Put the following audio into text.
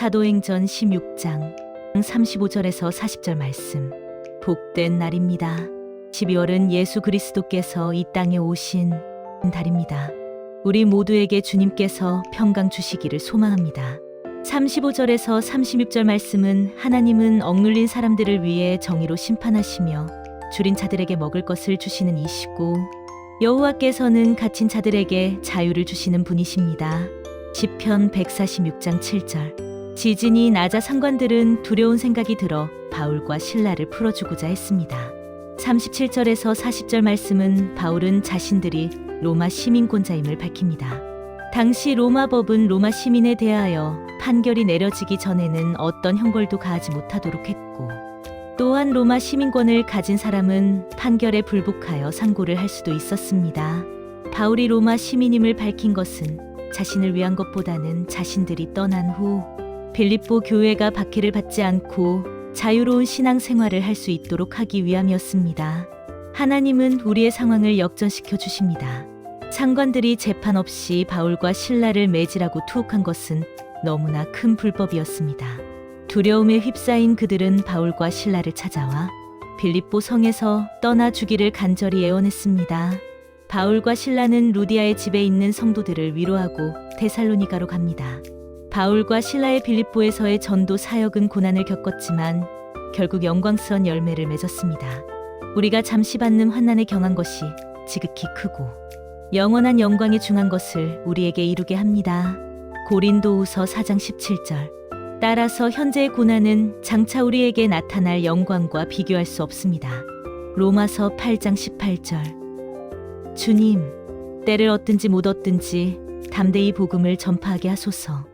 사도행전 16장 35절에서 40절 말씀. 복된 날입니다. 12월은 예수 그리스도께서 이 땅에 오신 달입니다. 우리 모두에게 주님께서 평강 주시기를 소망합니다. 35절에서 36절 말씀은 하나님은 억눌린 사람들을 위해 정의로 심판하시며 줄인 자들에게 먹을 것을 주시는 이시고 여호와께서는 갇힌 자들에게 자유를 주시는 분이십니다. 시편 146장 7절 지진이 나자 상관들은 두려운 생각이 들어 바울과 신라를 풀어주고자 했습니다. 37절에서 40절 말씀은 바울은 자신들이 로마 시민권자임을 밝힙니다. 당시 로마 법은 로마 시민에 대하여 판결이 내려지기 전에는 어떤 형벌도 가하지 못하도록 했고 또한 로마 시민권을 가진 사람은 판결에 불복하여 상고를 할 수도 있었습니다. 바울이 로마 시민임을 밝힌 것은 자신을 위한 것보다는 자신들이 떠난 후 빌립보 교회가 박해를 받지 않고 자유로운 신앙 생활을 할 수 있도록 하기 위함이었습니다. 하나님은 우리의 상황을 역전시켜 주십니다. 상관들이 재판 없이 바울과 신라를 매질하고 투옥한 것은 너무나 큰 불법이었습니다. 두려움에 휩싸인 그들은 바울과 신라를 찾아와 빌립보 성에서 떠나 주기를 간절히 애원했습니다. 바울과 신라는 루디아의 집에 있는 성도들을 위로하고 데살로니가로 갑니다. 바울과 신라의 빌립보에서의 전도 사역은 고난을 겪었지만 결국 영광스런 열매를 맺었습니다. 우리가 잠시 받는 환난에 경한 것이 지극히 크고 영원한 영광에 중한 것을 우리에게 이루게 합니다. 고린도후서 4장 17절. 따라서 현재의 고난은 장차 우리에게 나타날 영광과 비교할 수 없습니다. 로마서 8장 18절. 주님, 때를 얻든지 못 얻든지 담대히 복음을 전파하게 하소서.